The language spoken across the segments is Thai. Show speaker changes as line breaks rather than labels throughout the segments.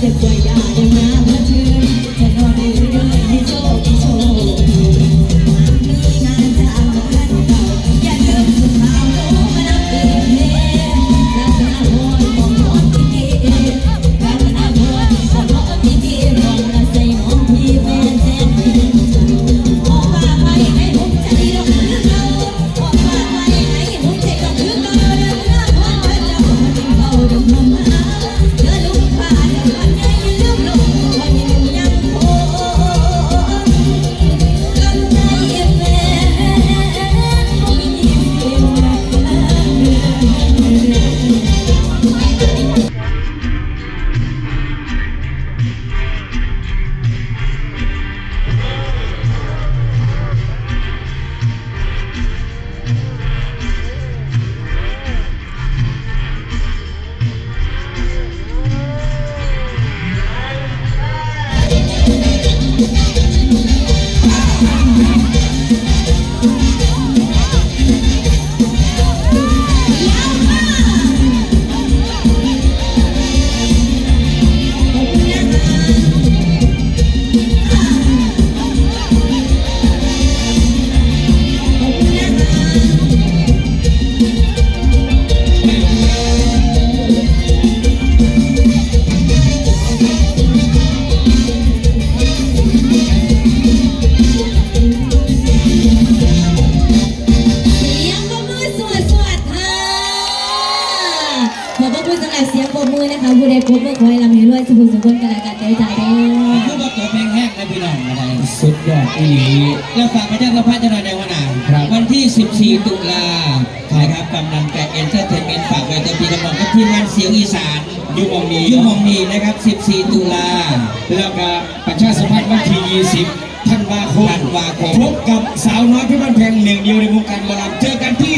the พบเมื่อคอยลำให้รวยสุขุมสุขคนกันละกันใจใจเด้อ
คือว่าตัวเพลงแห้งนะพี่น้องอะไร
สุดยอดอีหลี
แล้วฝากประชาสัมพันธ์จะหน่อยในวันไหน
ครับ
วันที่ 14 ตุลานะครับกำลังแกเอ็นเตอร์เทนเมนต์ฝากไว้แต่พี่กำลังกับทีมงานเสียงอีสาน
ยุคองนี้
ยุ่งมองนีนะครับ 14 ตุลา
แล้วก็ประชาสัมพันธ์วันที่ 20ธันวาคม
ธันวาคม
พบกับสาวน้อยเพี่บ้านแพงหนึ่งเดียวในวงการหมอลำเจอกันที่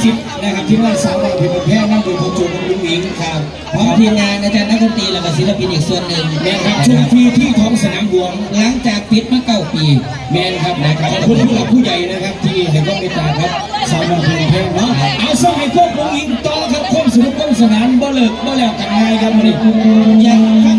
40นะครับที่ว่าสาวเราผิวแพ้นั่งดูผมจูบลุงหญิงครับ
พร้อมทีมงานอาจารย์นักดนตรีและศิลปินอีกส่วนหนึ่ง
นะครับชมฟรีที่ท้องสนามหลวง
หลังจากปิดมาเก้าปี
แมนครับนะครับขอบคุณผู้หลักผู้ใหญ่นะครับที่เห็นก็เมตตาครับสาวเราผิวแพ้เนาะเอาส่งให้พวกลุงหญิงต่อครับความสนุกความสนานบ่เลิกบ่แล้วกันไงครับมันนี่
ยังฟัง